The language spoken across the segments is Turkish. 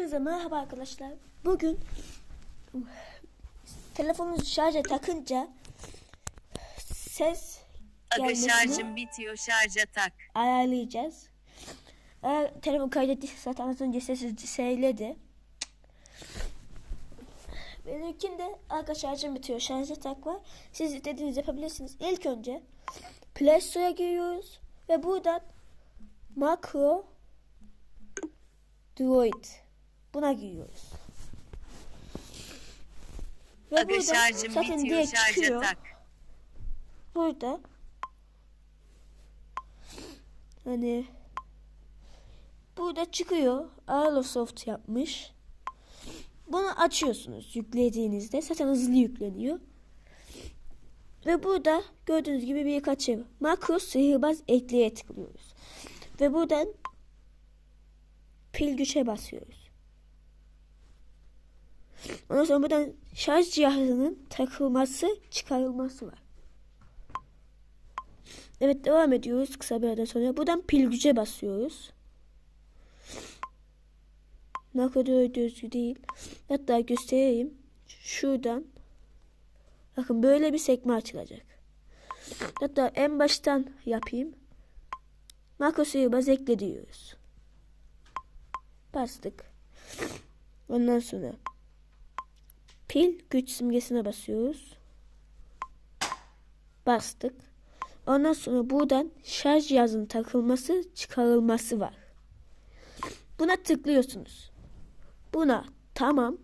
Hepinize merhaba arkadaşlar. Bugün telefonunuzu şarja takınca ses Aga şarjım bitiyor şarja tak. ayarlayacağız. Eğer telefon kaydettiyse zaten az önce sesi söyledi. Benimkinde arka şarjım bitiyor. Şarja tak var. Siz istediğiniz yapabilirsiniz. İlk önce Play Store'a giriyoruz ve buradan Macro Droid buna giriyoruz. Ve Aga burada şarjım zaten bitiyor şarja çıkıyor. tak. Burada hani burada çıkıyor. Aerosoft yapmış. Bunu açıyorsunuz yüklediğinizde. Zaten hızlı yükleniyor. Ve burada gördüğünüz gibi birkaç şey var. Makro sihirbaz ekleye tıklıyoruz. Ve buradan pil güçe basıyoruz. Ondan sonra buradan şarj cihazının takılması, çıkarılması var. Evet devam ediyoruz kısa bir aradan sonra. Buradan pil güce basıyoruz. Ne kadar düzgün değil. Hatta göstereyim. Şuradan. Bakın böyle bir sekme açılacak. Hatta en baştan yapayım. Makro sihirbaz ekle diyoruz. Bastık. Ondan sonra pil güç simgesine basıyoruz. Bastık. Ondan sonra buradan şarj cihazının takılması, çıkarılması var. Buna tıklıyorsunuz. Buna tamam,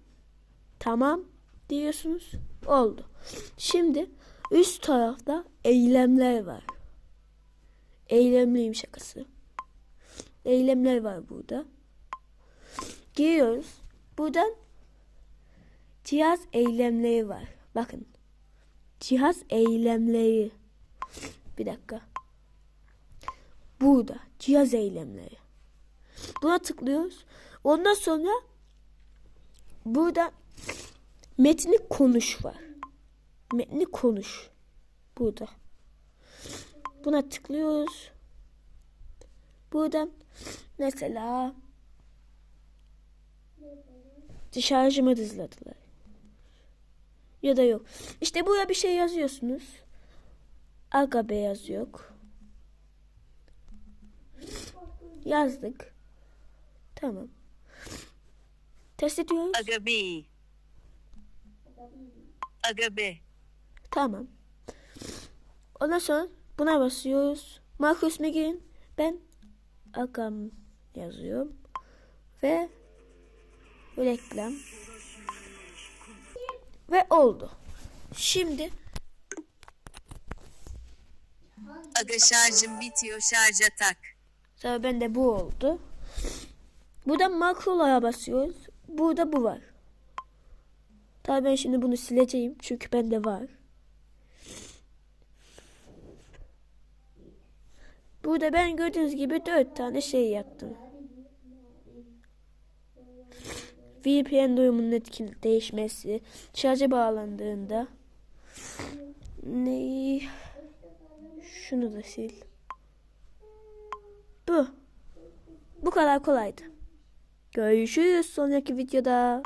tamam diyorsunuz. Oldu. Şimdi üst tarafta eylemler var. Eylemliyim şakası. Eylemler var burada. Giriyoruz. Buradan cihaz eylemleri var. Bakın. Cihaz eylemleri. Bir dakika. Burada cihaz eylemleri. Buna tıklıyoruz. Ondan sonra burada metni konuş var. Metni konuş. Burada. Buna tıklıyoruz. Buradan mesela şarjımı hızladılar. Ya da yok. İşte buraya bir şey yazıyorsunuz. Aga beyaz yok. Yazdık. Tamam. Test ediyoruz. Aga B. Aga B. Tamam. Ondan sonra buna basıyoruz. Marka ismi girin. Ben Agam yazıyorum. Ve reklam. Ve oldu. Şimdi Aga şarjım bitiyor şarja tak. Sonra bende bu oldu. Buradan makrolara basıyoruz. Burada bu var. Tabii ben şimdi bunu sileceğim. Çünkü bende var. Burada ben gördüğünüz gibi dört tane şey yaptım. VPN durumunun etkin değişmesi, şarja bağlandığında ne şunu da sil. Bu. Bu kadar kolaydı. Görüşürüz sonraki videoda.